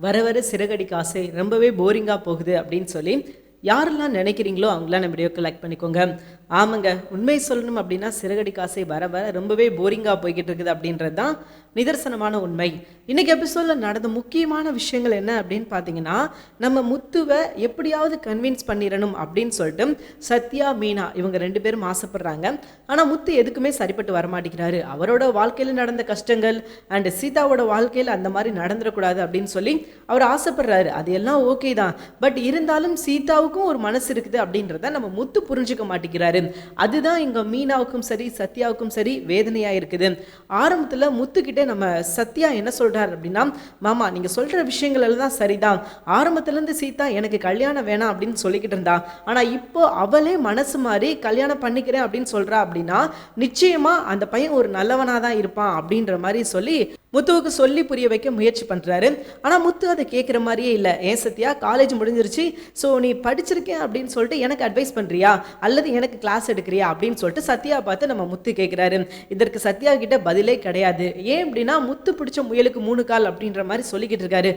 வர வர சிறகடிக்க ஆசை ரொம்பவே போரிங்காக போகுது அப்படின்னு சொல்லி யாரெல்லாம் நினைக்கிறீங்களோ அவங்களாம் நம்ம வீடியோ கலெக்ட் பண்ணிக்கோங்க. ஆமாங்க உண்மை சொல்லணும் அப்படின்னா சிறகடி காசை வர வர ரொம்பவே போரிங்காக போய்கிட்டு இருக்குது அப்படின்றது தான் நிதர்சனமான உண்மை. இன்னைக்கு எபிசோடில் நடந்த முக்கியமான விஷயங்கள் என்ன அப்படின்னு பார்த்தீங்கன்னா நம்ம முத்துவை எப்படியாவது கன்வின்ஸ் பண்ணிடணும் அப்படின்னு சொல்லிட்டு சத்யா மீனா இவங்க ரெண்டு பேரும் ஆசைப்படுறாங்க. ஆனால் முத்து எதுக்குமே சரிப்பட்டு வரமாட்டேங்கிறாரு. அவரோட வாழ்க்கையில் நடந்த கஷ்டங்கள் அண்டு சீதாவோட வாழ்க்கையில் அந்த மாதிரி நடந்துடக்கூடாது அப்படின்னு சொல்லி அவர் ஆசைப்படுறாரு. அது எல்லாம் ஓகே தான். பட் இருந்தாலும் சீதாவுக்கும் ஒரு மனசு இருக்குது அப்படின்றத நம்ம முத்து புரிஞ்சுக்க மாட்டேங்கிறாரு. அதுதான் இங்க மீனாவுக்கும் சரி சத்யாவுக்கும் சரி வேதனையா இருக்குது. ஆரம்பத்துல முத்துக்கிட்டே நம்ம சத்யா என்ன சொல்றாரு அப்படின்னா மாமா நீங்க சொல்ற விஷயங்கள் எல்லாம் சரிதான். ஆரம்பத்துல இருந்து சீதா எனக்கு கல்யாணம் வேணாம் அப்படின்னு சொல்லிக்கிட்டு இருந்தா. ஆனா இப்போ அவளே மனசு மாதிரி கல்யாணம் பண்ணிக்கிறேன் அப்படின்னு சொல்றா அப்படின்னா நிச்சயமா அந்த பையன் ஒரு நல்லவனாதான் இருப்பான் அப்படின்ற மாதிரி சொல்லி முத்துவுக்கு சொல்லி புரிய வைக்க முயற்சி பண்ணுறாரு ஆனால் முத்து அதை கேட்குற மாதிரியே இல்லை. ஏன் சத்யா காலேஜ் முடிஞ்சிருச்சு. ஸோ நீ படிச்சிருக்கேன் அப்படின்னு சொல்லிட்டு எனக்கு அட்வைஸ் பண்ணுறியா அல்லது எனக்கு கிளாஸ் எடுக்கிறியா? அப்படின்னு சொல்லிட்டு சத்யா பார்த்து நம்ம முத்து கேட்குறாரு இதற்கு சத்யா கிட்ட பதிலே கிடையாது. ஏன் அப்படின்னா முத்து பிடிச்ச முயலுக்கு மூணு கால் அப்படின்ற மாதிரி சொல்லிக்கிட்டு இருக்காரு.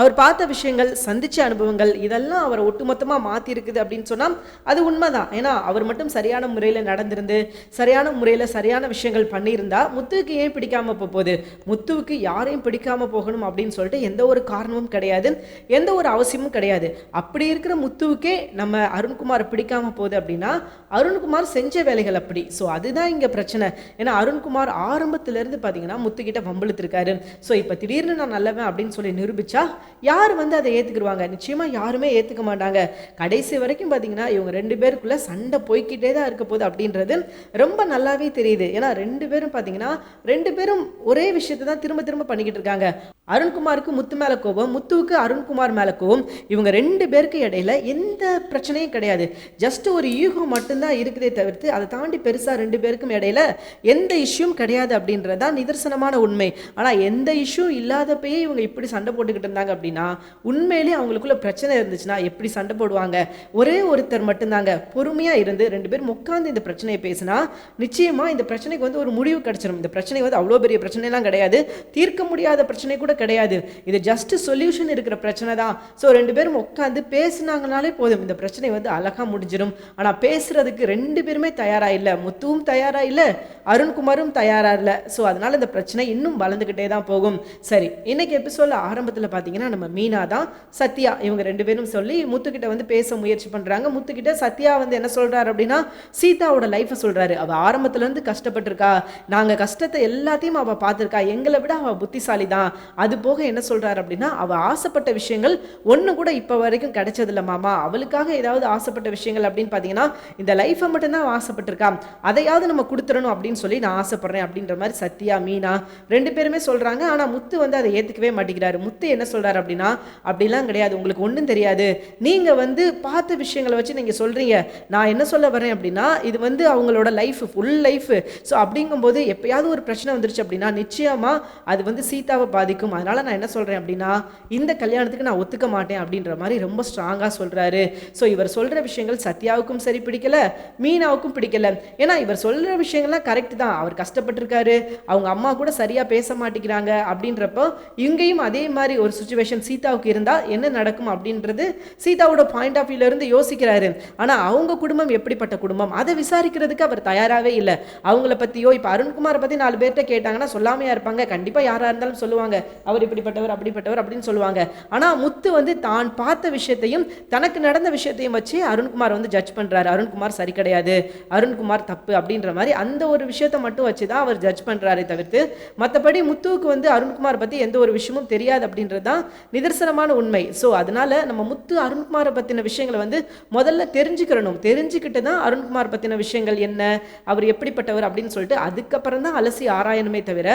அவர் பார்த்த விஷயங்கள் சந்திச்ச அனுபவங்கள் இதெல்லாம் அவரை ஒட்டுமொத்தமாக மாற்றிருக்குது அப்படின்னு சொன்னால் அது உண்மைதான். ஏன்னா அவர் மட்டும் சரியான முறையில் நடந்திருந்து சரியான முறையில் சரியான விஷயங்கள் பண்ணியிருந்தா முத்துவுக்கு ஏன் பிடிக்காம போகுது? முத்துவுக்கு யாரையும் பிடிக்காமல் போகணும் அப்படின்னு சொல்லிட்டு எந்த ஒரு காரணமும் கிடையாது. எந்த ஒரு அவசியமும் கிடையாது. அப்படி இருக்கிற முத்துவுக்கே நம்ம அருண்குமார் பிடிக்காமல் போகுது அப்படின்னா அருண்குமார் செஞ்ச வேலைகள் அப்படி. ஸோ அதுதான் இங்கே பிரச்சனை. ஏன்னா அருண்குமார் ஆரம்பத்திலேருந்து பார்த்தீங்கன்னா முத்துக்கிட்ட வம்பிழுத்திருக்காரு. ஸோ இப்போ திடீர்னு நான் நல்லவன் அப்படின்னு சொல்லி நிரூபித்தா யார் வந்து அதை ஏற்றுக்குருவாங்க நிச்சயமாக யாருமே ஏற்றுக்க மாட்டாங்க. கடைசி வரைக்கும் பார்த்தீங்கன்னா இவங்க ரெண்டு பேருக்குள்ள சண்டை போய்க்கிட்டே தான் இருக்க போகுது அப்படின்றது ரொம்ப நல்லாவே தெரியுது. ஏன்னா ரெண்டு பேரும் பார்த்தீங்கன்னா ரெண்டு பேரும் ஒரே விஷயத்தை தான் திரும்ப திரும்ப பண்ணிக்கிட்டு இருக்காங்க. அருண்குமாருக்கு முத்து மேலே கோபம் முத்துவுக்கு அருண்குமார் மேலே கோபம். இவங்க ரெண்டு பேருக்கு இடையில எந்த பிரச்சனையும் கிடையாது. ஜஸ்ட் ஒரு ஈகோ மட்டும்தான் இருக்குதே தவிர்த்து அதை தாண்டி பெருசாக ரெண்டு பேருக்கும் இடையில எந்த இஷ்யூம் கிடையாது அப்படின்றதான் நிதர்சனமான உண்மை. ஆனால் எந்த இஷ்யூ இல்லாதப்பயே இவங்க இப்படி சண்டை போட்டுக்கிட்டு இருந்தாங்க அப்படின்னா உண்மையிலேயே அவங்களுக்குள்ள பிரச்சனை இருந்துச்சுன்னா எப்படி சண்டை போடுவாங்க? ஒரே ஒருத்தர் மட்டும்தாங்க. பொறுமையாக இருந்து ரெண்டு பேரும் உட்காந்து இந்த பிரச்சனையை பேசினா நிச்சயமாக இந்த பிரச்சனைக்கு வந்து ஒரு முடிவு கிடைச்சிடும் இந்த பிரச்சனை வந்து அவ்வளோ பெரிய பிரச்சனைலாம் கிடையாது. தீர்க்க முடியாத பிரச்சனை கூட கிடையாது. இது ஜஸ்ட் சொல்யூஷன் இருக்கிற பிரச்சனை தான். ஸோ ரெண்டு பேரும் உட்காந்து பேசினாங்கனாலே போதும். இந்த பிரச்சனை வந்து அழகாக முடிஞ்சிடும் ஆனால் பேசுறதுக்கு ரெண்டு பேருமே தயாராக இல்லை. முத்துவும் தயாராக இல்லை. அருண்குமாரும் தயாராக இல்லை. ஸோ அதனால இந்த பிரச்சனை இன்னும் வளர்ந்துக்கிட்டே தான் போகும். சரி இன்னைக்கு எபிசோட ஆரம்பத்தில் பார்த்தீங்கன்னா நம்ம மீனா தான் சத்யா. இவங்க ரெண்டு பேரும் சொல்லி முத்துக்கிட்ட வந்து பேச முயற்சி பண்ணுறாங்க முத்துக்கிட்ட சத்யா வந்து என்ன சொல்கிறாரு அப்படின்னா சீதாவோட லைஃப்பை சொல்கிறாரு அவள் ஆரம்பத்துலேருந்து கஷ்டப்பட்டிருக்கா. நாங்கள் கஷ்டத்தை எல்லாத்தையும் அவள் பார்த்துருக்கா. எங்களை விட அவள் புத்திசாலி தான் அது போக என்ன சொல்கிறாரு அப்படின்னா அவள் ஆசைப்பட்ட விஷயங்கள் ஒன்று கூட இப்போ வரைக்கும் கிடைச்சதில்ல மாமா. அவளுக்காக ஏதாவது ஆசைப்பட்ட விஷயங்கள் அப்படின்னு பார்த்தீங்கன்னா இந்த லைஃப்பை மட்டும்தான் ஆசைப்பட்டிருக்கா. அதையாவது நம்ம கொடுத்துடணும் அப்படின்னு சொல்லி நான் ஆசைப்பட்றேன் அப்படின்ற மாதிரி சத்யா மீனா ரெண்டு பேருமே சொல்கிறாங்க ஆனால் முத்து வந்து அதை ஏற்றுக்கவே மாட்டேங்கிறாரு. முத்து என்ன சொல்கிறார் அப்படின்னா அப்படிலாம் கிடையாது. உங்களுக்கு ஒன்றும் தெரியாது. நீங்கள் வந்து பார்த்த விஷயங்களை வச்சு நீங்கள் சொல்கிறீங்க நான் என்ன சொல்ல வரேன் அப்படின்னா இது வந்து அவங்களோட லைஃப் ஃபுல் லைஃப் ஸோ அப்படிங்கும்போது எப்பயாவது ஒரு பிரச்சனை வந்துருச்சு அப்படின்னா நிச்சயமாக அது வந்து சீதாவை பாதிக்கும். அதனால் நான் என்ன சொல்கிறேன் அப்படின்னா இந்த கல்யாணத்துக்கு நான் ஒத்துக்க மாட்டேன் அப்படின்ற மாதிரி ரொம்ப ஸ்ட்ராங்காக சொல்கிறாரு ஸோ இவர் சொல்கிற விஷயங்கள் சத்யாவுக்கும் சரி பிடிக்கல மீனாவுக்கும் பிடிக்கல. ஏன்னா இவர் சொல்கிற விஷயங்கள்லாம் கரெக்ட் தான். அவர் கஷ்டப்பட்டிருக்காரு. அவங்க அம்மா கூட சரியாக பேச மாட்டேங்கிறாங்க அப்படின்றப்போ இங்கேயும் அதே மாதிரி ஒரு சுச்சுவேஷன் சீதாவுக்கு இருந்தால் என்ன நடக்கும் அப்படின்றது சீதாவோட பாயிண்ட் ஆஃப் வியூலேருந்து யோசிக்கிறாரு. ஆனால் அவங்க குடும்பம் எப்படிப்பட்ட குடும்பம்? அதை விசாரிக்கிறதுக்கு அவர் தயாராகவே இல்லை. அவங்கள பற்றியோ இப்போ அருண்குமாரை பற்றி நாலு பேர்கிட்ட கேட்டாங்கன்னா சொல்லாமையாக இருப்பாங்க. கண்டிப்பாக யாராக இருந்தாலும் சொல்லுவாங்க. அவர் இப்படிப்பட்டவர் அப்படிப்பட்டவர் அப்படின்னு சொல்லுவாங்க. ஆனால் முத்து வந்து தான் பார்த்த விஷயத்தையும் தனக்கு நடந்த விஷயத்தையும் வச்சு அருண்குமார் வந்து ஜட்ஜ் பண்ணுறாரு அருண்குமார் சரி கிடையாது. அருண்குமார் தப்பு அப்படின்ற மாதிரி அந்த ஒரு விஷயத்தை மட்டும் வச்சு தான் அவர் ஜட்ஜ் பண்ணுறாரே தவிர்த்து மற்றபடி முத்துவுக்கு வந்து அருண்குமார் பற்றி எந்த ஒரு விஷயமும் தெரியாது அப்படின்றது தான் நிதர்சனமான உண்மை. ஸோ அதனால நம்ம முத்து அருண்குமாரை பற்றின விஷயங்களை வந்து முதல்ல தெரிஞ்சுக்கிறணும். தெரிஞ்சுக்கிட்டு தான் அருண்குமார் பற்றின விஷயங்கள் என்ன அவர் எப்படிப்பட்டவர் அப்படின்னு சொல்லிட்டு அதுக்கப்புறம் தான் அலசி ஆராயணுமே தவிர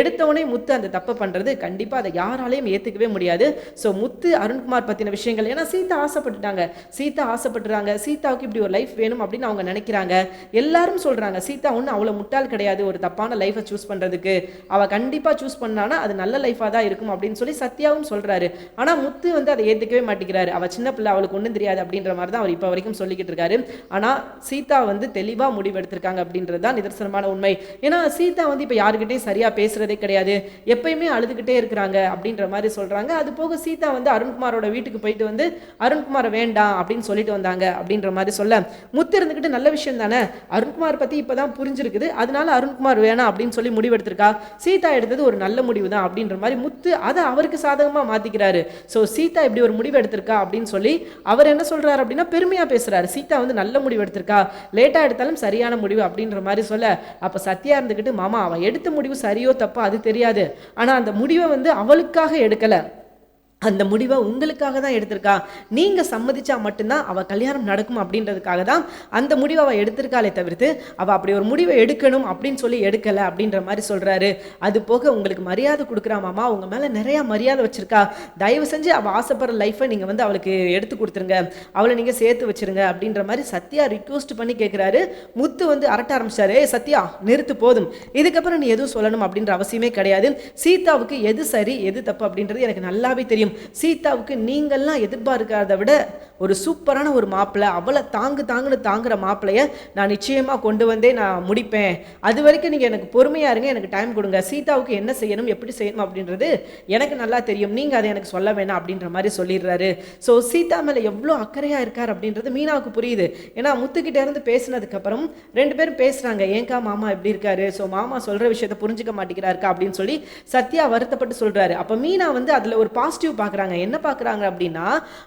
எடுத்தவனே முத்து அந்த தப்பை பண்ணுறது கண்டிப்பாக அதை யாராலையும் ஏற்றுக்கவே முடியாது. ஸோ முத்து அருண்குமார் பற்றின விஷயங்கள் ஏன்னா சீதா ஆசைப்பட்டுட்டாங்க. சீதா ஆசைப்பட்டுறாங்க. சீதாவுக்கு இப்படி ஒரு லைஃப் வேணும் அப்படின்னு அவங்க நினைக்கிறாங்க. எல்லாரும் சொல்கிறாங்க சீதா ஒன்று அவ்வளோ முட்டாள் கிடையாது. ஒரு தப்பான லைஃபை சூஸ் பண்ணுறதுக்கு அவள் கண்டிப்பாக சூஸ் பண்ணானா அது நல்ல லைஃபாக தான் இருக்கும். அப்படின்னு சொல்லி சத்யாவும் சொல்கிறாரு ஆனால் முத்து வந்து அதை ஏற்றுக்கவே மாட்டேங்கிறாரு. அவள் சின்ன பிள்ளை அவளுக்கு ஒன்றும் தெரியாது அப்படின்ற மாதிரி தான் அவர் இப்போ வரைக்கும் சொல்லிக்கிட்டு இருக்காரு. ஆனால் சீதா வந்து தெளிவாக முடிவெடுத்திருக்காங்க அப்படின்றது தான் நிதர்சனமான உண்மை. ஏன்னா சீதா வந்து இப்போ யாருக்கிட்டையும் சரியாக பேசுகிறதே கிடையாது. எப்பயுமே அழுதுகிட்டே இருக்கிறாங்க அப்படின்ற மாதிரி சொல்கிறாங்க அது போக சீதா வந்து அருண்குமாரோட வீட்டுக்கு போயிட்டு வந்து அருண்குமார் வேண்டாம் அப்படின்னு சொல்லிட்டு வந்தாங்க அப்படின்ற மாதிரி சொல்ல. முத்து இருந்துக்கிட்டு நல்ல விஷயம் தானே. அருண்குமார் பற்றி இப்போ தான் புரிஞ்சிருக்குது. அதனால அருண்குமார் வேணாம் அப்படின்னு சொல்லி முடிவெடுத்திருக்கா. சீதா எடுத்தது ஒரு நல்ல முடிவு தான் அப்படின்ற மாதிரி முத்து அதை அவருக்கு சாதகமாக மாற்றிக்கிறாரு ஸோ சீதா இப்படி ஒரு முடிவு எடுத்திருக்கா அப்படின்னு சொல்லி அவர் என்ன சொல்றாரு அப்படின்னா பெருமையாக பேசுறாரு. சீதா வந்து நல்ல முடிவு எடுத்திருக்கா. லேட்டாக எடுத்தாலும் சரியான முடிவு அப்படின்ற மாதிரி சொல்ல அப்போ சத்யா இருந்துக்கிட்டு மாமா அவன் எடுத்த முடிவு சரியோ தப்போ அது தெரியாது. ஆனால் அந்த முடிவை வந்து அவளுக்காக எடுக்கலை. அந்த முடிவை உங்களுக்காக தான் எடுத்திருக்கா? நீங்கள் சம்மதிச்சா மட்டும்தான் அவள் கல்யாணம் நடக்கும் அப்படின்றதுக்காக தான் அந்த முடிவை அவள் எடுத்திருக்காளே தவிர்த்து அவள் அப்படி ஒரு முடிவை எடுக்கணும் அப்படின்னு சொல்லி எடுக்கலை அப்படின்ற மாதிரி சொல்கிறாரு அது போக உங்களுக்கு மரியாதை கொடுக்குறா மாமா உங்கள் மேலே நிறையா மரியாதை வச்சுருக்கா. தயவு செஞ்சு அவள் ஆசைப்படுற லைஃப்பை நீங்கள் வந்து அவளுக்கு எடுத்து கொடுத்துருங்க. அவளை நீங்கள் சேர்த்து வச்சிருங்க அப்படின்ற மாதிரி சத்யா ரிக்வஸ்ட் பண்ணி கேட்குறாரு முத்து வந்து அரட்ட ஆரம்பிச்சாரு. ஏ சத்யா நிறுத்து போதும். இதுக்கப்புறம் நீ எதுவும் சொல்லணும் அப்படின்ற அவசியமே கிடையாது. சீதாவுக்கு எது சரி எது தப்பு அப்படின்றது எனக்கு நல்லாவே தெரியும். சீதாவுக்கு நீங்கள்லாம் எதிர்பார்க்காத விட ஒரு சூப்பரான ஒரு மாப்பிள்ளை அவளை தாங்கு தாங்குன்னு தாங்குற மாப்பிள்ளைய நான் நிச்சயமாக கொண்டு வந்தே நான் முடிப்பேன். அது வரைக்கும் நீங்கள் எனக்கு பொறுமையாக இருங்க எனக்கு டைம் கொடுங்க. சீதாவுக்கு என்ன செய்யணும் எப்படி செய்யணும் அப்படின்றது எனக்கு நல்லா தெரியும். நீங்கள் அதை எனக்கு சொல்ல வேணாம் அப்படின்ற மாதிரி சொல்லிடுறாரு. ஸோ சீதா மேலே எவ்வளோ அக்கறையாக இருக்கார் அப்படின்றது மீனாவுக்கு புரியுது. ஏன்னா முத்துக்கிட்ட இருந்து பேசினதுக்கப்புறம் ரெண்டு பேரும் பேசுகிறாங்க ஏங்கா மாமா எப்படி இருக்காரு? ஸோ மாமா சொல்கிற விஷயத்தை புரிஞ்சுக்க மாட்டேங்கிறாருக்கா அப்படின்னு சொல்லி சத்யா வருத்தப்பட்டு சொல்கிறாரு அப்போ மீனா வந்து அதில் ஒரு பாசிட்டிவ் பார்க்குறாங்க. என்ன பார்க்குறாங்க அப்படின்னா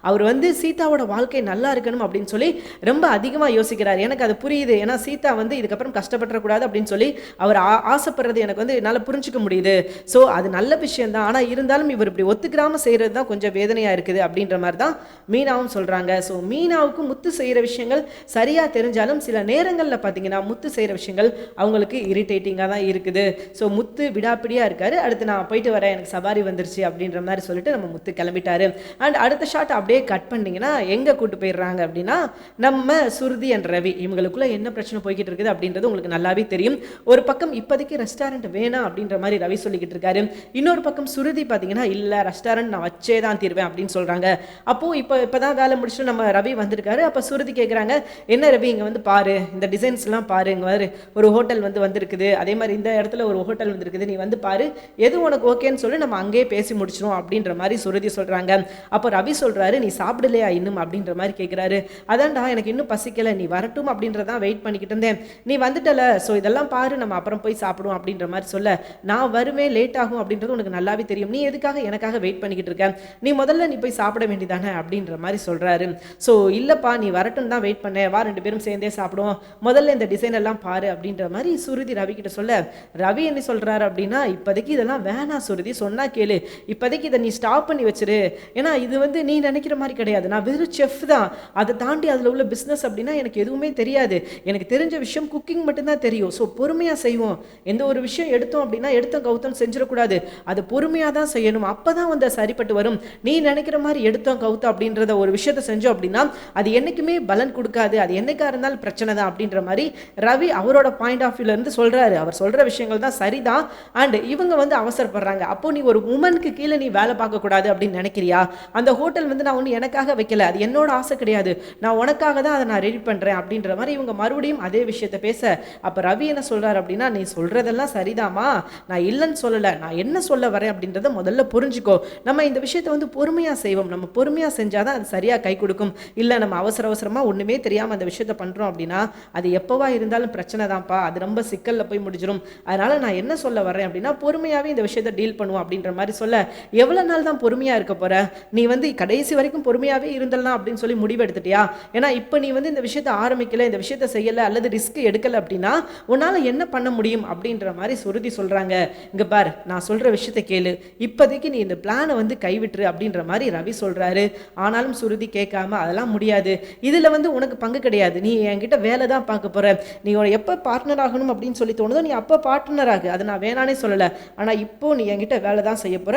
அவர் வந்து சீதாவோட வாழ்க்கை நல்லா இருக்கணும் அப்படின்னு சொல்லி ரொம்ப அதிகமாக யோசிக்கிறார். எனக்கு அது புரியுது. ஏன்னா சீதா வந்து இதுக்கப்புறம் கஷ்டப்பட்டுறக்கூடாது அப்படின்னு சொல்லி அவர் ஆ- ஆசைப்படுறது எனக்கு வந்து என்னால் புரிஞ்சிக்க முடியுது. ஸோ அது நல்ல விஷயந்தான் ஆனால் இருந்தாலும் இவர் இப்படி ஒத்துக்கிறாம செய்கிறது தான் கொஞ்சம் வேதனையாக இருக்குது அப்படின்ற மாதிரி தான் மீனாவும் சொல்கிறாங்க ஸோ மீனாவுக்கு முத்து செய்கிற விஷயங்கள் சரியாக தெரிஞ்சாலும் சில நேரங்களில் பார்த்தீங்கன்னா முத்து செய்கிற விஷயங்கள் அவங்களுக்கு இரிட்டேட்டிங்காக தான் இருக்குது. ஸோ முத்து விடாப்பிடியாக இருக்காரு. அடுத்து நான் போயிட்டு வரேன். எனக்கு சவாரி வந்துருச்சு அப்படின்ற மாதிரி சொல்லிட்டு நம்ம முத்து கிளம்பிட்டாரு. அண்ட் அடுத்த ஷாட் அப்படியே கட் பண்ணிங்கன்னா எங்கே கூட்டு போயிடுறாங்க அப்படின்னா நம்ம சுருதி அண்ட் ரவி. இவங்களுக்குள்ள என்ன பிரச்சனை போய்கிட்டு இருக்குது அப்படின்றது உங்களுக்கு நல்லாவே தெரியும். ஒரு பக்கம் இப்போதைக்கு ரெஸ்டாரண்ட் வேணாம் அப்படின்ற மாதிரி ரவி சொல்லிக்கிட்டு இருக்காரு. இன்னொரு பக்கம் சுருதி பார்த்தீங்கன்னா இல்லை ரெஸ்டாரண்ட் நான் வச்சே தான் தீர்வேன் அப்படின்னு சொல்கிறாங்க அப்போது இப்போ இப்போ தான் வேலை முடிச்சுட்டு நம்ம ரவி வந்திருக்காரு. அப்போ சுருதி கேட்குறாங்க என்ன ரவி இங்கே வந்து பாரு. இந்த டிசைன்ஸ்லாம் பாரு. இங்கே பாரு. ஒரு ஹோட்டல் வந்து வந்திருக்குது. அதே மாதிரி இந்த இடத்துல ஒரு ஹோட்டல் வந்திருக்குது. நீ வந்து பாரு. எது உனக்கு ஓகேன்னு சொல்லி நம்ம அங்கேயே பேசி முடிச்சிடும் அப்படின்ற மாதிரி சுருதி சொல்கிறாங்க அப்போ ரவி சொல்கிறாரு நீ சாப்பிடலையா இன்னும்? அப்படின்ற மாதிரி கேட்குறாரு அதான்டா எனக்கு இன்னும் பசிக்கலை. நீ வரட்டும் அப்படின்றதான் வெயிட் பண்ணிக்கிட்டு இருந்தேன். நீ வந்துட்டல. ஸோ இதெல்லாம் பாரு. நம்ம அப்புறம் போய் சாப்பிடுவோம் அப்படின்ற மாதிரி சொல்ல நான் வருவேன். லேட் ஆகும் அப்படின்றது உனக்கு நல்லாவே தெரியும். நீ எதுக்காக எனக்காக வெயிட் பண்ணிக்கிட்டு இருக்க? நீ முதல்ல நீ போய் சாப்பிட வேண்டியதானே? அப்படின்ற மாதிரி சொல்கிறாரு ஸோ இல்லைப்பா. நீ வரட்டும் தான் வெயிட் பண்ணேன். வா ரெண்டு பேரும் சேர்ந்தே சாப்பிடுவோம். முதல்ல இந்த டிசைன் எல்லாம் பாரு அப்படின்ற மாதிரி சுருதி ரவி கிட்ட சொல்ல ரவி என்ன சொல்கிறாரு அப்படின்னா இப்போதைக்கு இதெல்லாம் வேணாம் சுருதி. சொன்னா கேளு. இப்போதைக்கு இதை நீ ஸ்டாப் பண்ணி வச்சிரு. ஏன்னா இது வந்து நீ நினைக்கிற மாதிரி கிடையாது. நான் வெறும் செஃப் தான். அதை தாண்டி அதில் உள்ள பிஸ்னஸ் அப்படின்னா எனக்கு எதுவுமே தெரியாது. எனக்கு தெரிஞ்ச விஷயம் குக்கிங் மட்டும்தான் தெரியும். ஸோ பொறுமையாக செய்வோம். எந்த ஒரு விஷயம் எடுத்தோம் அப்படின்னா எடுத்தோம் கௌதம் செஞ்சிடக்கூடாது. அது பொறுமையாக தான் செய்யணும். அப்போ தான் வந்து அது சரிப்பட்டு வரும். நீ நினைக்கிற மாதிரி எடுத்தோம் கௌதம் அப்படின்றத ஒரு விஷயத்த செஞ்சோம் அப்படின்னா அது என்றைக்குமே பலன் கொடுக்காது. அது என்னைக்கா இருந்தாலும் பிரச்சனை தான் அப்படின்ற மாதிரி ரவி அவரோட பாயிண்ட் ஆஃப் இருந்து சொல்கிறாரு அவர் சொல்கிற விஷயங்கள் தான் சரிதான். அண்ட் இவங்க வந்து அவசரப்படுறாங்க. அப்போ நீ ஒரு உமனுக்கு கீழே நீ வேலை பார்க்கக்கூடாது. கூடாது அப்படின்னு நினைக்கிறியா? அந்த ஹோட்டல் வந்து நான் ஒன்று எனக்காக வைக்கல. அது என்னோட ஆசை கிடையாது. நான் உனக்காக தான் அதை நான் ரெடி பண்ணுறேன் அப்படின்ற மாதிரி இவங்க மறுபடியும் அதே விஷயத்தை பேச அப்போ ரவி என்ன சொல்கிறார் அப்படின்னா நீ சொல்கிறதெல்லாம் சரிதாமா நான் இல்லைன்னு சொல்லலை. நான் என்ன சொல்ல வரேன் அப்படின்றத முதல்ல புரிஞ்சுக்கோ. நம்ம இந்த விஷயத்தை வந்து பொறுமையாக செய்வோம். நம்ம பொறுமையாக செஞ்சால் தான் அது சரியாக கை கொடுக்கும். இல்லை நம்ம அவசர அவசரமாக ஒன்றுமே தெரியாமல் அந்த விஷயத்தை பண்ணுறோம் அப்படின்னா அது எப்போவா இருந்தாலும் பிரச்சனை தான்ப்பா. அது ரொம்ப சிக்கலில் போய் முடிஞ்சிடும் அதனால் நான் என்ன சொல்ல வரேன் அப்படின்னா பொறுமையாகவே இந்த விஷயத்தை டீல் பண்ணுவோம் அப்படின்ற மாதிரி சொல்ல. எவ்வளோ நாள் தான் பொறுமை பொறுமையாக இருக்க போற? நீ வந்து கடைசி வரைக்கும் பொறுமையாகவே இருந்தலாம் அப்படின்னு சொல்லி முடிவு எடுத்துட்டியா ஏன்னா இப்போ நீ வந்து இந்த விஷயத்தை ஆரம்பிக்கல இந்த விஷயத்தை செய்யலை அல்லது ரிஸ்க் எடுக்கலை அப்படின்னா உன்னால் என்ன பண்ண முடியும் அப்படின்ற மாதிரி சுருதி சொல்கிறாங்க இங்கே பார் நான் சொல்கிற விஷயத்தை கேளு. இப்போதைக்கு நீ இந்த பிளானை வந்து கைவிட்டுரு அப்படின்ற மாதிரி ரவி சொல்கிறாரு ஆனாலும் சுருதி கேட்காம அதெல்லாம் முடியாது. இதில் வந்து உனக்கு பங்கு கிடையாது. நீ என்கிட்ட வேலை தான் பார்க்க போகிற நீ எப்போ பார்ட்னர் ஆகணும் அப்படின்னு சொல்லி தோணுதோ நீ அப்போ பார்ட்னர் ஆகு. அதை நான் வேணானே சொல்லலை. ஆனால் இப்போ நீ என்கிட்ட வேலை தான் செய்ய போகிற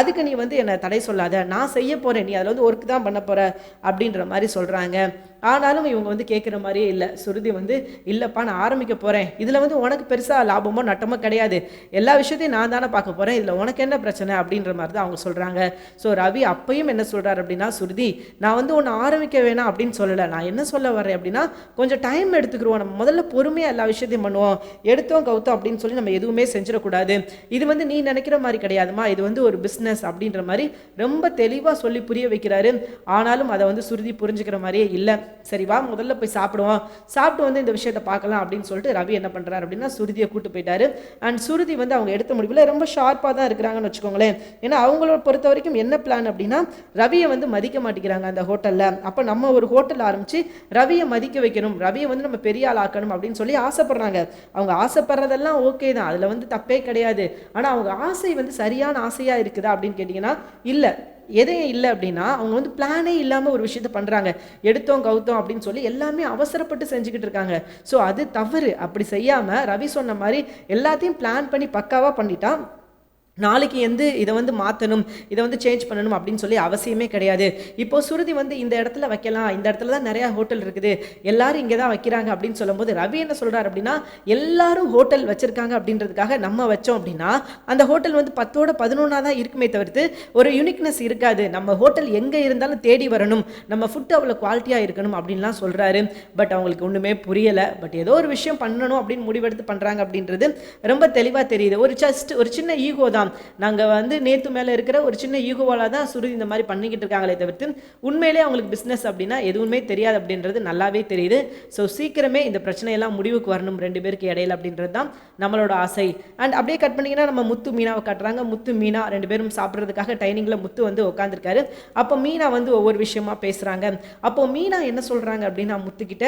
அதுக்கு நீ வந்து என்னை தடை சொல்லாத நான் செய்ய போகிறேன் நீ அதில் வந்து ஒர்க் தான் பண்ண போகிற அப்படின்ற மாதிரி சொல்கிறாங்க ஆனாலும் இவங்க வந்து கேட்குற மாதிரியே இல்லை. சுருதி வந்து இல்லைப்பா நான் ஆரம்பிக்க போகிறேன் இதில் வந்து உனக்கு பெருசாக லாபமோ நட்டமோ கிடையாது. எல்லா விஷயத்தையும் நான் தானே பார்க்க போகிறேன் இதில் உனக்கு என்ன பிரச்சனை? அப்படின்ற மாதிரி தான் அவங்க சொல்கிறாங்க ஸோ ரவி அப்பையும் என்ன சொல்கிறார் அப்படின்னா சுருதி நான் வந்து ஒன்று ஆரம்பிக்க வேணாம் அப்படின்னு சொல்லலை. நான் என்ன சொல்ல வரேன் அப்படின்னா கொஞ்சம் டைம் எடுத்துக்கிருவோம். நம்ம முதல்ல பொறுமையாக எல்லா விஷயத்தையும் பண்ணுவோம். எடுத்தோம் கவுத்தோம் அப்படின்னு சொல்லி நம்ம எதுவுமே செஞ்சிடக்கூடாது. இது வந்து நீ நினைக்கிற மாதிரி கிடையாதுமா இது வந்து ஒரு பிஸ்னஸ் அப்படின்ற மாதிரி ரொம்ப தெளிவாக சொல்லி புரிய வைக்கிறாரு. ஆனாலும் அதை வந்து சுருதி புரிஞ்சுக்கிற மாதிரியே இல்லை. சரி வா முதல்ல போய் சாப்பிடுவோம். சாப்பிட்டு வந்து இந்த விஷயத்தை பார்க்கலாம் அப்படின்னு சொல்லிட்டு ரவி என்ன பண்ணுறாரு அப்படின்னா சுருதியை கூட்டு போயிட்டாரு. அண்ட் சுருதி வந்து அவங்க எடுத்த முடிவில் ரொம்ப ஷார்ப்பாக தான் இருக்கிறாங்கன்னு வச்சுக்கோங்களேன். ஏன்னா அவங்களோட பொறுத்த வரைக்கும் என்ன பிளான் அப்படின்னா ரவியை வந்து மதிக்க மாட்டேங்கிறாங்க அந்த ஹோட்டலில். அப்போ நம்ம ஒரு ஹோட்டல் ஆரம்பித்து ரவியை மதிக்க வைக்கணும். ரவியை வந்து நம்ம பெரிய ஆள் ஆக்கணும் அப்படின்னு சொல்லி ஆசைப்படுறாங்க. அவங்க ஆசைப்படுறதெல்லாம் ஓகே தான். அதில் வந்து தப்பே கிடையாது. ஆனால் அவங்க ஆசை வந்து சரியான ஆசையாக இருக்குதா அப்படின்னு கேட்டிங்கன்னா இல்லை. எதையும் இல்லை அப்படின்னா அவங்க வந்து பிளானே இல்லாமல் ஒரு விஷயத்த பண்ணுறாங்க எடுத்தோம் கவுத்தோம் அப்படின்னு சொல்லி எல்லாமே அவசரப்பட்டு செஞ்சுக்கிட்டு இருக்காங்க. ஸோ அது தவறு. அப்படி செய்யாமல் ரவி சொன்ன மாதிரி எல்லாத்தையும் பிளான் பண்ணி பக்காவாக பண்ணிட்டா நாளைக்கு வந்து இதை வந்து மாற்றணும் இதை வந்து சேஞ்ச் பண்ணணும் அப்படின்னு சொல்லி அவசியமே கிடையாது. இப்போ சுருதி வந்து இந்த இடத்துல வைக்கலாம் இந்த இடத்துல தான் நிறையா ஹோட்டல் இருக்குது எல்லாரும் இங்கே தான் வைக்கிறாங்க அப்படின்னு சொல்லும்போது ரவி என்ன சொல்கிறார் அப்படின்னா எல்லாரும் ஹோட்டல் வச்சுருக்காங்க அப்படின்றதுக்காக நம்ம வச்சோம் அப்படின்னா அந்த ஹோட்டல் வந்து பத்தோட பதினொன்றாக தான் இருக்குமே தவிர்த்து ஒரு யூனிக்னஸ் இருக்காது. நம்ம ஹோட்டல் எங்கே இருந்தாலும் தேடி வரணும். நம்ம ஃபுட்டு அவ்வளோ குவாலிட்டியாக இருக்கணும் அப்படின்லாம் சொல்கிறாரு பட் அவங்களுக்கு ஒன்றுமே புரியலை. பட் ஏதோ ஒரு விஷயம் பண்ணணும் அப்படின்னு முடிவெடுத்து பண்ணுறாங்க அப்படின்றது ரொம்ப தெளிவாக தெரியுது. ஒரு ஜஸ்ட் ஒரு சின்ன ஈகோ தான். நாங்கள் வந்து நேத்து மேலே இருக்கிற ஒரு சின்ன ஈகோவால தான் சுருதி இந்த மாதிரி பண்ணிக்கிட்டு இருக்காங்களே தவிர்த்து உண்மையிலே அவங்களுக்கு பிஸ்னஸ் அப்படின்னா எதுவுமே தெரியாது அப்படின்றது நல்லாவே தெரியுது. ஸோ சீக்கிரமே இந்த பிரச்சனையெல்லாம் முடிவுக்கு வரணும் ரெண்டு பேருக்கு இடையில அப்படின்றது தான் நம்மளோட ஆசை. அண்ட் அப்படியே கட் பண்ணிங்கன்னா நம்ம முத்து மீனாவை காட்டுறாங்க. முத்து மீனா ரெண்டு பேரும் சாப்பிட்றதுக்காக டைனிங்கில் முத்து வந்து உட்காந்துருக்காரு அப்போ மீனா வந்து ஒவ்வொரு விஷயமா பேசுகிறாங்க அப்போ மீனா என்ன சொல்கிறாங்க அப்படின்னா முத்துக்கிட்ட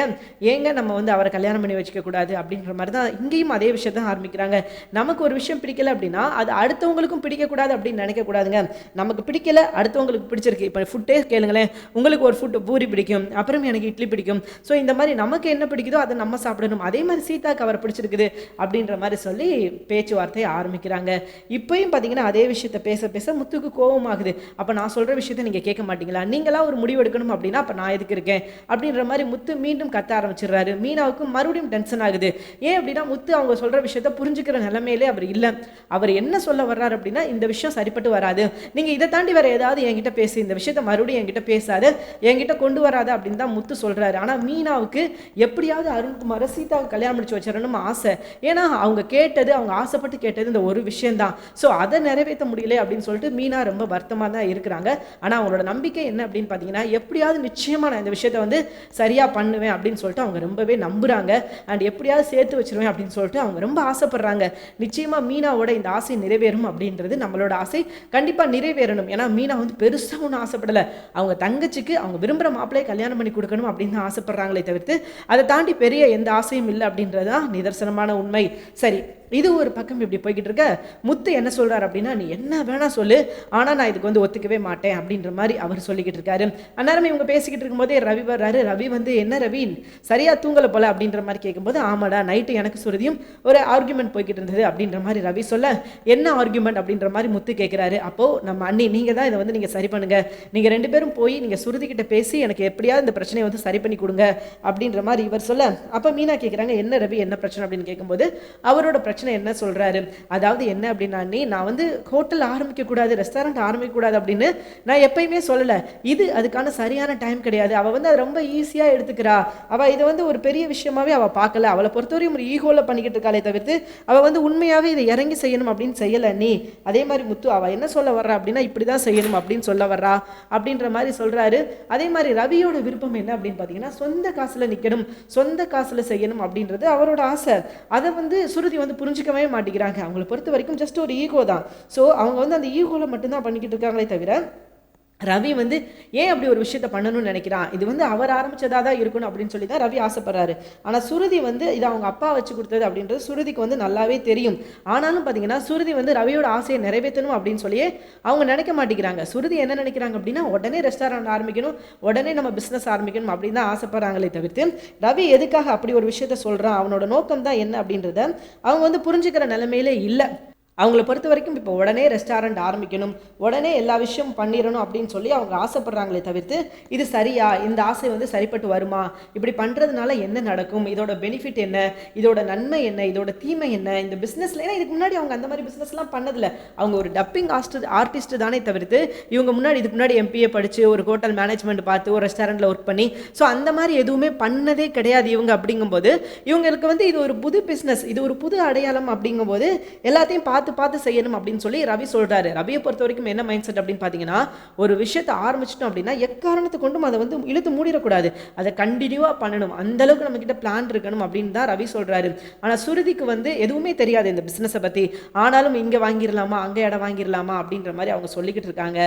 ஏங்க நம்ம வந்து அவரை கல்யாணம் பண்ணி வச்சுக்க கூடாது அப்படின்ற மாதிரி தான் இங்கேயும் அதே விஷயத்த ஆரம்பிக்கிறாங்க. நமக்கு ஒரு விஷயம் பிடிக்கல அப்படின்னா அது அடுத்த அடுத்தவங்களுக்கும் பிடிக்கக்கூடாது அப்படின்னு நினைக்கக்கூடாதுங்க. நமக்கு பிடிக்கல அடுத்தவங்களுக்கு பிடிச்சிருக்கு. இப்போ ஃபுட்டே கேளுங்களேன். உங்களுக்கு ஒரு ஃபுட்டு பூரி பிடிக்கும் அப்புறம் எனக்கு இட்லி பிடிக்கும். ஸோ இந்த மாதிரி நமக்கு என்ன பிடிக்குதோ அதை நம்ம சாப்பிடணும். அதே மாதிரி சீதாக்கு அவரை பிடிச்சிருக்குது அப்படின்ற மாதிரி சொல்லி பேச்சுவார்த்தையை ஆரம்பிக்கிறாங்க. இப்போயும் பார்த்தீங்கன்னா அதே விஷயத்த பேச பேச முத்துக்கு கோபமாகுது அப்போ நான் சொல்கிற விஷயத்த நீங்கள் கேட்க மாட்டீங்களா? நீங்களா ஒரு முடிவு எடுக்கணும் அப்படின்னா அப்போ நான் எதுக்கு இருக்கேன்? அப்படின்ற மாதிரி முத்து மீண்டும் கத்த ஆரம்பிச்சிடுறாரு. மீனாவுக்கு மறுபடியும் டென்ஷன் ஆகுது. ஏன் அப்படின்னா முத்து அவங்க சொல்கிற விஷயத்த புரிஞ்சுக்கிற நிலைமையிலே அவர் இல்லை. அவர் என்ன சொல்ல வர்றார் அப்படின்னா இந்த விஷயம் சரிப்பட்டு வராது. நீங்கள் இதை தாண்டி வேறு ஏதாவது என்கிட்ட பேசு இந்த விஷயத்த மறுபடியும் என்கிட்ட பேசாது என்கிட்ட கொண்டு வராது அப்படின்னு தான் முத்து சொல்கிறாரு ஆனால் மீனாவுக்கு எப்படியாவது அருண்குமாரை சீதாவுக்கு கல்யாணம் முடிச்சு வச்சிடணும்னு ஆசை. ஏன்னா அவங்க கேட்டது அவங்க ஆசைப்பட்டு கேட்டது இந்த ஒரு விஷயம்தான். ஸோ அதை நிறைவேற்ற முடியல அப்படின்னு சொல்லிட்டு மீனா ரொம்ப வருத்தமாக தான் இருக்கிறாங்க. ஆனால் அவங்களோட நம்பிக்கை என்ன அப்படின்னு பார்த்தீங்கன்னா எப்படியாவது நிச்சயமாக நான் இந்த விஷயத்தை வந்து சரியாக பண்ணுவேன் அப்படின்னு சொல்லிட்டு அவங்க ரொம்பவே நம்புகிறாங்க அண்ட் எப்படியாவது சேர்த்து வச்சிருவேன் அப்படின்னு சொல்லிட்டு அவங்க ரொம்ப ஆசைப்படுறாங்க. நிச்சயமாக மீனாவோட இந்த ஆசை நிறைவேறும்? அப்படின்றது நம்மளோட ஆசை. கண்டிப்பாக நிறைவேறணும். ஏன்னா மீனா வந்து பெருசாக ஒன்றும் ஆசைப்படலை. அவங்க தங்கச்சிக்கு அவங்க விரும்புகிற மாப்பிள்ளையை கல்யாணம் பண்ணி கொடுக்கணும் அப்படின்னு ஆசைப்படுறாங்களே தவிர்த்து அதை தாண்டி பெரிய எந்த ஆசையும் இல்லை அப்படின்றது தான் நிதர்சனமான உண்மை. சரி இது ஒரு பக்கம் இப்படி போய்கிட்டு இருக்க. முத்து என்ன சொல்றாரு அப்படின்னா நீ என்ன வேணா சொல்லு. ஆனால் நான் இதுக்கு வந்து ஒத்துக்கவே மாட்டேன். அப்படின்ற மாதிரி அவர் சொல்லிக்கிட்டு இருக்காரு. அந்நேரம் இவங்க பேசிக்கிட்டு இருக்கும்போதே ரவி வர்றாரு. ரவி வந்து என்ன ரவி? சரியா தூங்கலை போல? அப்படின்ற மாதிரி கேட்கும்போது ஆமாடா நைட்டு எனக்கு சுருதியும் ஒரு ஆர்குமெண்ட் போய்கிட்டு இருந்தது. அப்படின்ற மாதிரி ரவி சொல்ல என்ன ஆர்குமெண்ட் அப்படின்ற மாதிரி முத்து கேட்குறாரு அப்போ நம்ம அண்ணி நீங்கள் தான் இதை வந்து நீங்கள் சரி பண்ணுங்க. நீங்கள் ரெண்டு பேரும் போய் நீங்கள் சுருதி கிட்ட பேசி எனக்கு எப்படியாவது இந்த பிரச்சனையை வந்து சரி பண்ணி கொடுங்க. அப்படின்ற மாதிரி இவர் சொல்ல அப்போ மீனா கேட்குறாங்க என்ன ரவி? என்ன பிரச்சனை? அப்படின்னு கேட்கும்போது அவரோட பிரச்சனை என்ன சொல்றாரு? அதாவது என்ன அப்படின்னா நீ நான் வந்து ஹோட்டல் ஆரம்பிக்கக்கூடாது ரெஸ்டாரண்ட் ஆரம்பிக்க கூடாது அப்படின்னு நான் எப்பயுமே சொல்லலை. இது அதுக்கான சரியான டைம் கிடையாது. அவள் வந்து அதை ரொம்ப ஈஸியா எடுத்துக்கிறா. அவள் இதை வந்து ஒரு பெரிய விஷயமாவே அவ பார்க்கல. அவளை பொறுத்தவரையும் ஒரு ஈகோவில் பண்ணிக்கிட்டு இருக்காளே தவிர்த்து அவள் வந்து உண்மையாகவே இதை இறங்கி செய்யணும் அப்படின்னு செய்யல நீ. அதே மாதிரி முத்து அவள் என்ன சொல்ல வர்றா அப்படின்னா இப்படி தான் செய்யணும் அப்படின்னு சொல்ல வர்றா அப்படின்ற மாதிரி சொல்றாரு. அதே மாதிரி ரவியோட விருப்பம் என்ன அப்படின்னு பார்த்தீங்கன்னா சொந்த காசுல நிக்கணும் சொந்த காசுல செய்யணும் அப்படின்றது அவரோட ஆசை. அதை வந்து சுருதி வந்து புரிஞ்சிக்கவே மாட்டேங்கிறாங்க. அவங்கள பொறுத்த வரைக்கும் ஜஸ்ட் ஒரு ஈகோ தான். ஸோ அவங்க வந்து அந்த ஈகோவில் மட்டும்தான் பண்ணிக்கிட்டு இருக்காங்களே தவிர ரவி வந்து ஏன் அப்படி ஒரு விஷயத்த பண்ணணும்னு நினைக்கிறான்? இது வந்து அவர் ஆரம்பிச்சதாக தான் இருக்கணும் அப்படின்னு சொல்லி தான் ரவி ஆசைப்படுறாரு. ஆனால் சுருதி வந்து இது அவங்க அப்பா வச்சு கொடுத்தது அப்படின்றது சுருதிக்கு வந்து நல்லாவே தெரியும். ஆனாலும் பார்த்தீங்கன்னா சுருதி வந்து ரவியோட ஆசையை நிறைவேற்றணும் அப்படின்னு சொல்லியே அவங்க நினைக்க மாட்டேங்கிறாங்க. சுருதி என்ன நினைக்கிறாங்க அப்படின்னா உடனே ரெஸ்டாரண்ட் ஆரம்பிக்கணும் உடனே நம்ம பிஸ்னஸ் ஆரம்பிக்கணும் அப்படின்னு தான் ஆசைப்படுறாங்களே தவிர்த்து ரவி எதுக்காக அப்படி ஒரு விஷயத்த சொல்கிறான் அவனோட நோக்கம் தான் என்ன அப்படின்றத அவங்க வந்து புரிஞ்சுக்கிற நிலைமையிலே இல்லை. அவங்கள பொறுத்த வரைக்கும் இப்போ உடனே ரெஸ்டாரண்ட் ஆரம்பிக்கணும். உடனே எல்லா விஷயம் பண்ணிடணும் அப்படின்னு சொல்லி அவங்க ஆசைப்படுறாங்களே தவிர்த்து இது சரியா? இந்த ஆசை வந்து சரிப்பட்டு வருமா? இப்படி பண்ணுறதுனால என்ன நடக்கும்? இதோட பெனிஃபிட் என்ன? இதோட நன்மை என்ன? இதோட தீமை என்ன? இந்த பிஸ்னஸில் ஏன்னா இதுக்கு முன்னாடி அவங்க அந்த மாதிரி பிஸ்னஸ்லாம் பண்ணதில்ல. அவங்க ஒரு டப்பிங் ஆஸ்ட் ஆர்டிஸ்ட் தானே தவிர்த்து இவங்க முன்னாடி இதுக்கு முன்னாடி எம்பிஏ படித்து ஒரு ஹோட்டல் மேனேஜ்மெண்ட் பார்த்து ஒரு ரெஸ்டாரண்ட்டில் ஒர்க் பண்ணி ஸோ அந்த மாதிரி எதுவுமே பண்ணதே கிடையாது இவங்க அப்படிங்கும்போது இவங்களுக்கு வந்து இது ஒரு புது பிஸ்னஸ் இது ஒரு புது அடையாளம் அப்படிங்கும்போது எல்லாத்தையும் பார்த்து பார்த்து பார்த்து செய்யணும் அப்படின்னு சொல்லி ரவி சொல்கிறாரு ரவியை பொறுத்த வரைக்கும் என்ன மைண்ட் செட் அப்படின்னு பார்த்தீங்கன்னா ஒரு விஷயத்தை ஆரம்பிச்சிட்டோம் அப்படின்னா எக்காரணத்தை கொண்டும் அதை வந்து இழுத்து மூடிடக்கூடாது. அதை கண்டினியூவாக பண்ணணும். அந்த அளவுக்கு நம்மக்கிட்ட பிளான் இருக்கணும் அப்படின்னு தான் ரவி சொல்கிறாரு ஆனால் சுருதிக்கு வந்து எதுவுமே தெரியாது இந்த பிஸ்னஸை பற்றி ஆனாலும் இங்கே வாங்கிடலாமா அங்கே இடம் வாங்கிடலாமா அப்படின்ற மாதிரி அவங்க சொல்லிக்கிட்டு இருக்காங்க.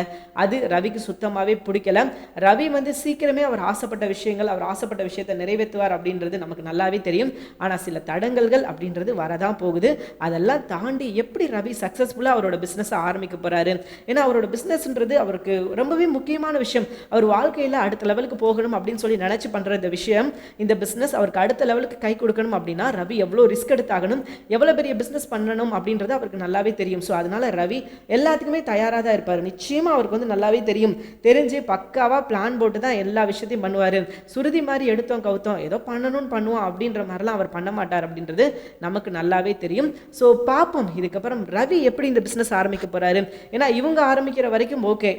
அது ரவிக்கு சுத்தமாகவே பிடிக்கல. ரவி வந்து சீக்கிரமே அவர் ஆசைப்பட்ட விஷயங்கள் அவர் ஆசைப்பட்ட விஷயத்தை நிறைவேற்றுவார் அப்படின்றது நமக்கு நல்லாவே தெரியும். ஆனால் சில தடங்கல்கள் அப்படின்றது வரதான் போகுது. அதெல்லாம் தாண்டி எப்படி ரவி சக்ஸஸ்ஃபுல்லாக அவரோட பிஸ்னஸை ஆரம்பிக்க போகிறாரு ஏன்னா அவரோட பிஸ்னஸ்ன்றது அவருக்கு ரொம்பவே முக்கியமான விஷயம். அவர் வாழ்க்கையில் அடுத்த லெவலுக்கு போகணும் அப்படின்னு சொல்லி நினச்சி பண்ணுற இந்த விஷயம் இந்த பிஸ்னஸ் அவருக்கு அடுத்த லெவலுக்கு கை கொடுக்கணும் அப்படின்னா ரவி எவ்வளோ ரிஸ்க் எடுத்தாகணும் எவ்வளோ பெரிய பிஸ்னஸ் பண்ணணும் அப்படின்றது அவருக்கு நல்லாவே தெரியும். ஸோ அதனால ரவி எல்லாத்துக்குமே தயாராக தான் இருப்பார். நிச்சயமாக அவருக்கு வந்து நல்லாவே தெரியும். தெரிஞ்சு பக்காவாக பிளான் போட்டு தான் எல்லா விஷயத்தையும் பண்ணுவார். சுருதி மாதிரி எடுத்தோம் கவுத்தோம் ஏதோ பண்ணணும்னு பண்ணுவோம் அப்படின்ற மாதிரிலாம் அவர் பண்ண மாட்டார் அப்படின்றது நமக்கு நல்லாவே தெரியும். ஸோ பார்ப்போம். இதுக்கப்புறம் ரவி எப்படி இந்த பிஸ்னஸ் ஆரம்பிக்க போகிறாரு ஏன்னா இவங்க ஆரம்பிக்கிற வரைக்கும் ஓகே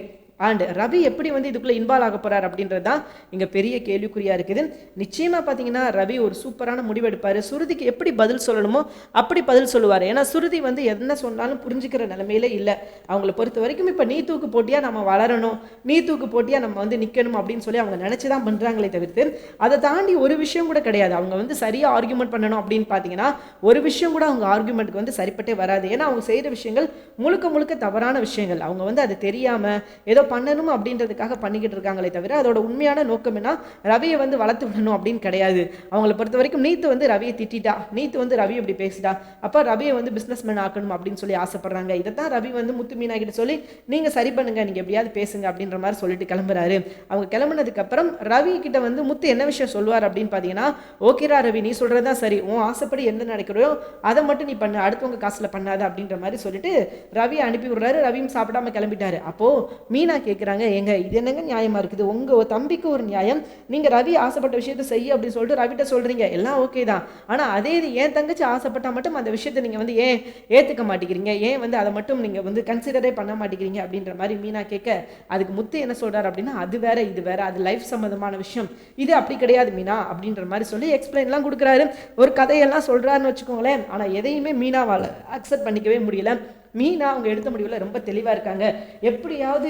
அண்ட் ரவி எப்படி வந்து இதுக்குள்ளே இன்வால்வ் ஆக போகிறார் அப்படின்றது தான் இங்கே பெரிய கேள்விக்குறியாக இருக்குது. நிச்சயமாக பார்த்தீங்கன்னா ரவி ஒரு சூப்பரான முடிவெடுப்பார். சுருதிக்கு எப்படி பதில் சொல்லணுமோ அப்படி பதில் சொல்லுவார். ஏன்னா சுருதி வந்து என்ன சொன்னாலும் புரிஞ்சுக்கிற நிலமையில இல்லை. அவங்கள பொறுத்த வரைக்கும் இப்போ நீ தூக்கு போட்டியாக நம்ம வளரணும். நீ தூக்கு போட்டியாக நம்ம வந்து நிற்கணும் அப்படின்னு சொல்லி அவங்க நினச்சி தான் பண்ணுறாங்களே தவிர்த்து அதை தாண்டி ஒரு விஷயம் கூட கிடையாது. அவங்க வந்து சரியாக ஆர்குமெண்ட் பண்ணணும் அப்படின்னு பார்த்தீங்கன்னா ஒரு விஷயம் கூட அவங்க ஆர்குமெண்ட்டுக்கு வந்து சரிப்பட்டே வராது. ஏன்னா அவங்க செய்கிற விஷயங்கள் முழுக்க முழுக்க தவறான விஷயங்கள். அவங்க வந்து அது தெரியாமல் ஏதோ பண்ணணும் அப்படின்றதுக்காக பண்ணிக்கிட்டு இருக்காங்களே தவிர அதோட உண்மையான நோக்கம் என்ன? ரவியை வந்து வளர்த்து விடணும் அப்படின்னு கிடையாது. அவங்கள பொறுத்த வரைக்கும் நீத்து வந்து ரவியை திட்டா நீத்து வந்து ரவி இப்படி பேசிட்டா அப்போ ரவியை வந்து பிஸ்னஸ் மேன் ஆக்கணும் அப்படின்னு சொல்லி ஆசைப்படுறாங்க. இதை தான் ரவி வந்து முத்து மீனா கிட்ட சொல்லி நீங்கள் சரி பண்ணுங்க நீங்கள் எப்படியாவது பேசுங்க அப்படின்ற மாதிரி சொல்லிட்டு கிளம்புறாரு. அவங்க கிளம்புனதுக்கப்புறம் ரவி கிட்ட வந்து முத்து என்ன விஷயம் சொல்லுவார் அப்படின்னு பார்த்தீங்கன்னா ஓகேரா ரவி நீ சொல்கிறது தான் சரி. உன் ஆசைப்படி என்ன நினைக்கிறையோ அதை மட்டும் நீ பண்ணு. அடுத்தவங்க காசில் பண்ணாத அப்படின்ற மாதிரி சொல்லிட்டு ரவி அனுப்பி விடுறாரு. ரவியும் சாப்பிடாம கிளம்பிட்டாரு. அப்போது மீனா கேட்குறாங்க ஏங்க இது என்னங்க நியாயமாக இருக்குது? உங்கள் தம்பிக்கு ஒரு நியாயம். நீங்கள் ரவி ஆசைப்பட்ட விஷயத்த செய்ய அப்படின்னு சொல்லிட்டு ரவிட்ட சொல்கிறீங்க எல்லாம் ஓகே தான். ஆனால் அதே இது என் தங்கச்சி ஆசைப்பட்டால் மட்டும் அந்த விஷயத்தை நீங்கள் வந்து ஏன் ஏற்றுக்க மாட்டேங்கிறீங்க? ஏன் வந்து அதை மட்டும் நீங்கள் வந்து கன்சிடரே பண்ண மாட்டேங்கிறீங்க? அப்படின்ற மாதிரி மீனா கேட்க அதுக்கு முத்து என்ன சொல்கிறார் அப்படின்னா அது வேற இது வேற அது லைஃப் சம்மந்தமான விஷயம். இது அப்படி கிடையாது மீனா அப்படின்ற மாதிரி சொல்லி எக்ஸ்பிளைன்லாம் கொடுக்குறாரு. ஒரு கதையெல்லாம் சொல்கிறாருன்னு வச்சுக்கோங்களேன். ஆனால் எதையுமே மீனாவால் அக்செப்ட் பண்ணிக்கவே முடியல. மீனா அவங்க எடுத்த முடிவில் ரொம்ப தெளிவாக இருக்காங்க. எப்படியாவது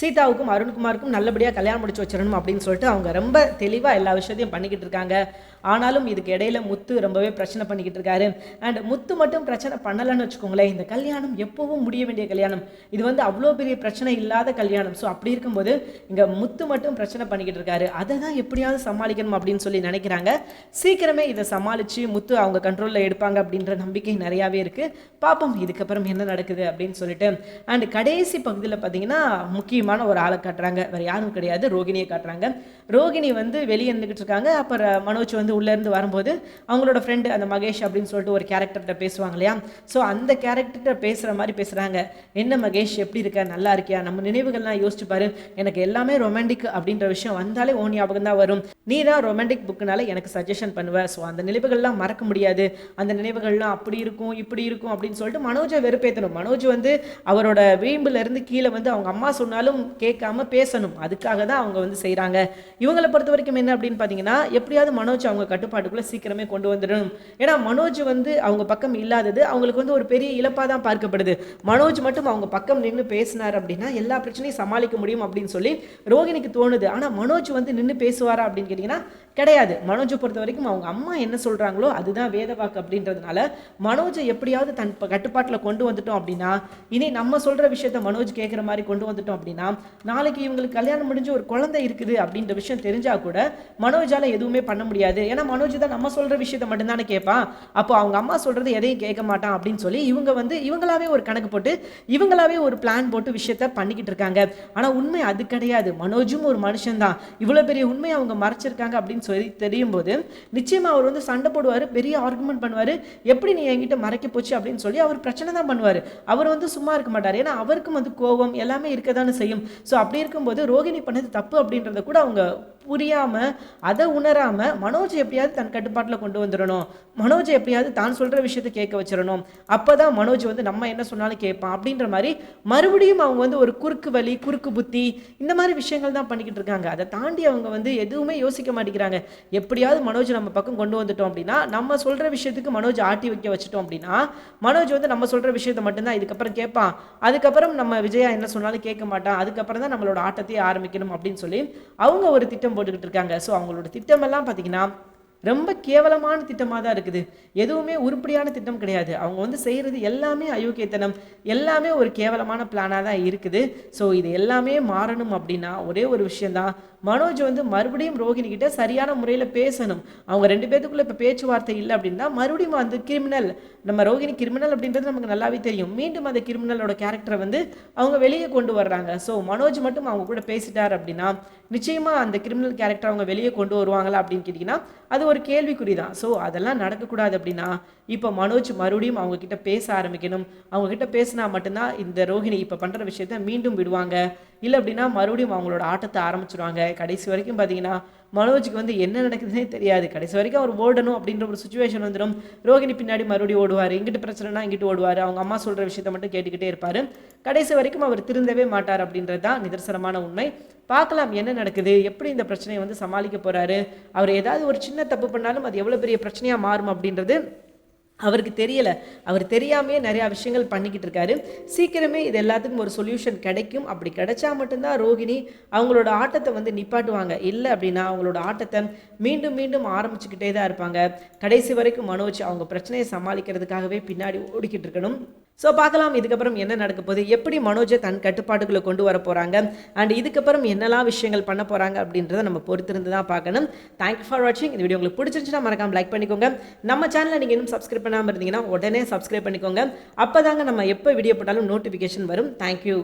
சீதாவுக்கும் அருண்குமாருக்கும் நல்லபடியாக கல்யாணம் முடிச்சு வச்சிடணும் அப்படின்னு சொல்லிட்டு அவங்க ரொம்ப தெளிவாக எல்லா விஷயத்தையும் பண்ணிக்கிட்டு இருக்காங்க. ஆனாலும் இதுக்கு இடையில முத்து ரொம்பவே பிரச்சனை பண்ணிக்கிட்டு இருக்காரு. அண்ட் முத்து மட்டும் பிரச்சனை பண்ணலைன்னு வச்சுக்கோங்களேன் இந்த கல்யாணம் எப்போவும் முடிய வேண்டிய கல்யாணம். இது வந்து அவ்வளோ பெரிய பிரச்சனை இல்லாத கல்யாணம். ஸோ அப்படி இருக்கும்போது இங்கே முத்து மட்டும் பிரச்சனை பண்ணிக்கிட்டு இருக்காரு. அதை தான் எப்படியாவது சமாளிக்கணும் அப்படின்னு சொல்லி நினைக்கிறாங்க. சீக்கிரமே இதை சமாளித்து முத்து அவங்க கண்ட்ரோலில் எடுப்பாங்க அப்படின்ற நம்பிக்கை நிறையாவே இருக்குது பார்ப்போம் இதுக்கப்புறம் என்ன நடக்குது அப்படின்னு சொல்லிட்டு. அண்ட் கடைசி பகுதியில் பார்த்தீங்கன்னா முக்கியம் தைரியமான ஒரு ஆளை காட்டுறாங்க. வேறு யாரும் கிடையாது. ரோகிணியை காட்டுறாங்க. ரோகிணி வந்து வெளியே இருந்துக்கிட்டு இருக்காங்க. அப்புறம் மனோஜ் வந்து உள்ளேருந்து வரும்போது அவங்களோட ஃப்ரெண்டு அந்த மகேஷ் அப்படின்னு சொல்லிட்டு ஒரு கேரக்டர்கிட்ட பேசுவாங்க இல்லையா? ஸோ அந்த கேரக்டர்கிட்ட பேசுகிற மாதிரி பேசுகிறாங்க என்ன மகேஷ்? எப்படி இருக்க? நல்லா இருக்கியா? நம்ம நினைவுகள்லாம் யோசிச்சு பாரு. எனக்கு எல்லாமே ரொமான்டிக் அப்படின்ற விஷயம் வந்தாலே ஓ ஞாபகம் தான் வரும். நீ தான் ரொமான்டிக் புக்குனால எனக்கு சஜஷன் பண்ணுவ. ஸோ அந்த நினைவுகள்லாம் மறக்க முடியாது. அந்த நினைவுகள்லாம் அப்படி இருக்கும் இப்படி இருக்கும் அப்படின்னு சொல்லிட்டு மனோஜை வெறுப்பேற்றணும் மனோஜ் வந்து அவரோட வீம்புலேருந்து கீழே வந்து அவங்க அம்மா சொன்னாலும் கேட்காம பேசணும். அதுக்காக தான் அவங்க வந்து செய்கிறாங்க இவங்களை பொறுத்த வரைக்கும் என்ன அப்படின்னு பார்த்தீங்கன்னா எப்படியாவது மனோஜ் அவங்க கட்டுப்பாட்டுக்குள்ளே சீக்கிரமே கொண்டு வந்துடணும். ஏன்னா மனோஜ் வந்து அவங்க பக்கம் இல்லாதது அவங்களுக்கு வந்து ஒரு பெரிய இழப்பாக தான் பார்க்கப்படுது. மனோஜ் மட்டும் அவங்க பக்கம் நின்று பேசினார் அப்படின்னா எல்லா பிரச்சனையும் சமாளிக்க முடியும் அப்படின்னு சொல்லி ரோகிணிக்கு தோணுது. ஆனால் மனோஜ் வந்து நின்று பேசுவாரா அப்படின்னு கேட்டிங்கன்னா கிடையாது. மனோஜை பொறுத்த வரைக்கும் அவங்க அம்மா என்ன சொல்கிறாங்களோ அதுதான் வேத வாக்கு அப்படின்றதுனால மனோஜை எப்படியாவது தன் கட்டுப்பாட்டில் கொண்டு வந்துட்டோம் அப்படின்னா இனி நம்ம சொல்கிற விஷயத்த மனோஜ் கேட்குற மாதிரி கொண்டு வந்துட்டோம் அப்படின்னா நாளைக்கு இவங்களுக்கு கல்யாணம் முடிஞ்சு ஒரு குழந்தை இருக்குது அப்படின்ற விஷயம் தெரிஞ்சால் கூட மனோஜால் எதுவுமே பண்ண முடியாது. ஏன்னா மனோஜ் தான் நம்ம சொல்கிற விஷயத்த மட்டும்தானே கேட்பான் அப்போ அவங்க அம்மா சொல்கிறது எதையும் கேட்க மாட்டான் அப்படின்னு சொல்லி இவங்க வந்து இவங்களாவே ஒரு கணக்கு போட்டு இவங்களாவே ஒரு பிளான் போட்டு விஷயத்த பண்ணிக்கிட்டு இருக்காங்க. ஆனால் உண்மை அது கிடையாது. மனோஜும் ஒரு மனுஷன்தான் இவ்வளோ பெரிய உண்மையை அவங்க மறைச்சிருக்காங்க அப்படின்னு சொல்லி தெரியும் போது நிச்சயமாக அவர் வந்து சண்டை போடுவார் பெரிய ஆர்குமெண்ட் பண்ணுவார். எப்படி நீ என்கிட்ட மறைக்க போச்சு அப்படின்னு சொல்லி அவர் பிரச்சனை தான் பண்ணுவார். அவர் வந்து சும்மா இருக்க மாட்டார். ஏன்னா அவருக்கும் வந்து கோபம் எல்லாமே இருக்க தானே செய்யும். ஸோ அப்படி இருக்கும்போது ரோகிணி பண்ணது தப்பு அப்படின்றத கூட அவங்க புரியாமல் அதை உணராமல் மனோஜ் எப்படியாவது தன் கட்டுப்பாட்டில் கொண்டு வந்துடணும். மனோஜ் எப்படியாவது தான் சொல்கிற விஷயத்தை கேட்க வச்சிடணும். அப்போ தான் மனோஜ் வந்து நம்ம என்ன சொன்னாலும் கேட்பான் அப்படின்ற மாதிரி மறுபடியும் அவங்க வந்து ஒரு குறுக்கு வழி குறுக்கு புத்தி இந்த மாதிரி விஷயங்கள் தான் பண்ணிக்கிட்டு இருக்காங்க. அதை தாண்டி அவங்க வந்து எதுவுமே யோசிக்க மாட்டேங்கிறாங்க. எப்படியாவது மனோஜ் நம்ம பக்கம் கொண்டு வந்துட்டோம் அப்படின்னா நம்ம சொல்கிற விஷயத்துக்கு மனோஜ் ஆட்டி வைக்க வச்சுட்டோம் அப்படின்னா மனோஜ் வந்து நம்ம சொல்கிற விஷயத்தை மட்டும்தான் இதுக்கப்புறம் கேட்பான். அதுக்கப்புறம் நம்ம விஜயா என்ன சொன்னாலும் கேட்க மாட்டான். அதுக்கப்புறம் தான் நம்மளோட ஆட்டத்தையே ஆரம்பிக்கணும் அப்படின்னு சொல்லி அவங்க ஒரு திட்டம் போட்டுக்கிட்டு இருக்காங்க. ஸோ அவங்களோட திட்டமெல்லாம் பார்த்தீங்கன்னா ரொம்ப கேவலமான திட்டமாக தான் இருக்குது. எதுவுமே உருப்படியான திட்டம் கிடையாது. அவங்க வந்து செய்கிறது எல்லாமே அயோக்கியத்தனம். எல்லாமே ஒரு கேவலமான பிளானாக தான் இருக்குது. ஸோ இது எல்லாமே மாறணும் அப்படின்னா ஒரே ஒரு விஷயந்தான் மனோஜ் வந்து மறுபடியும் ரோஹிணி கிட்ட சரியான முறையில் பேசணும். அவங்க ரெண்டு பேத்துக்குள்ள இப்போ பேச்சுவார்த்தை இல்லை அப்படின்னா மறுபடியும் அந்த கிரிமினல் நம்ம ரோஹிணி கிரிமினல் அப்படின்றது நமக்கு நல்லாவே தெரியும். மீண்டும் அந்த கிரிமினலோட கேரக்டரை வந்து அவங்க வெளியே கொண்டு வர்றாங்க. ஸோ மனோஜ் மட்டும் அவங்க கூட பேசிட்டார் அப்படின்னா நிச்சயமாக அந்த கிரிமினல் கேரக்டர் அவங்க வெளியே கொண்டு வருவாங்களா அப்படின்னு கேட்டிங்கன்னா அது ஒரு கேள்விக்குறி தான் ஸோ அதெல்லாம் நடக்கக்கூடாது அப்படின்னா இப்போ மனோஜ் மறுபடியும் அவங்கக்கிட்ட பேச ஆரம்பிக்கணும். அவங்கக்கிட்ட பேசினா மட்டும்தான் இந்த ரோஹிணி இப்போ பண்ணுற விஷயத்த மீண்டும் விடுவாங்க. இல்லை அப்படின்னா மறுபடியும் அவங்களோட ஆட்டத்தை ஆரம்பிச்சிருவாங்க. கடைசி வரைக்கும் பார்த்தீங்கன்னா மனோஜுக்கு வந்து என்ன நடக்குதுன்னே தெரியாது. கடைசி வரைக்கும் அவர் ஓடணும் அப்படின்ற ஒரு சுச்சுவேஷன் வந்துடும் ரோகிணி பின்னாடி மறுபடியும் ஓடுவார். இங்கிட்டு பிரச்சனைனா இங்கிட்டு ஓடுவார். அவங்க அம்மா சொல்கிற விஷயத்த மட்டும் கேட்டுக்கிட்டே இருப்பார். கடைசி வரைக்கும் அவர் திருந்தவே மாட்டார் அப்படின்றது தான் நிதர்சனமான உண்மை. பார்க்கலாம் என்ன நடக்குது? எப்படி இந்த பிரச்சனையை வந்து சமாளிக்க போகிறாரு அவர் ஏதாவது ஒரு சின்ன தப்பு பண்ணாலும் அது எவ்வளோ பெரிய பிரச்சனையாக மாறும் அப்படின்றது அவருக்கு தெரியலை. அவர் தெரியாமே நிறையா விஷயங்கள் பண்ணிக்கிட்டு இருக்காரு. சீக்கிரமே இது எல்லாத்துக்கும் ஒரு சொல்யூஷன் கிடைக்கும். அப்படி கிடைச்சா மட்டும்தான் ரோகிணி அவங்களோட ஆட்டத்தை வந்து நிப்பாட்டுவாங்க. இல்லை அப்படின்னா அவங்களோட ஆட்டத்தை மீண்டும் மீண்டும் ஆரம்பிச்சுக்கிட்டே தான் இருப்பாங்க. கடைசி வரைக்கும் மனோஜ் அவங்க பிரச்சனையை சமாளிக்கிறதுக்காகவே பின்னாடி ஓடிக்கிட்டு இருக்கணும். ஸோ பார்க்கலாம் இதுக்கப்புறம் என்ன நடக்க போகுது? எப்படி மனோஜை தன் கட்டுப்பாட்டுக்குள்ளே கொண்டு வர போகிறாங்க அண்ட் இதுக்கப்புறம் என்னெல்லாம் விஷயங்கள் பண்ண போகிறாங்க அப்படின்றத நம்ம பொறுத்திருந்து தான் பார்க்கணும். தேங்க்யூ ஃபார் வாட்சிங் இந்த வீடியோ உங்களுக்கு பிடிச்சிருந்துச்சுன்னா மறக்காம லைக் பண்ணிக்கோங்க. நம்ம சேனலை நீங்கள் இன்னும் சப்ஸ்கிரைப் பண்ணாமல் இருந்தீங்கன்னா உடனே சப்ஸ்கிரைப் பண்ணிக்கோங்க. அப்போ தாங்க நம்ம எப்போ வீடியோ போட்டாலும் நோட்டிஃபிகேஷன் வரும். தேங்க்யூ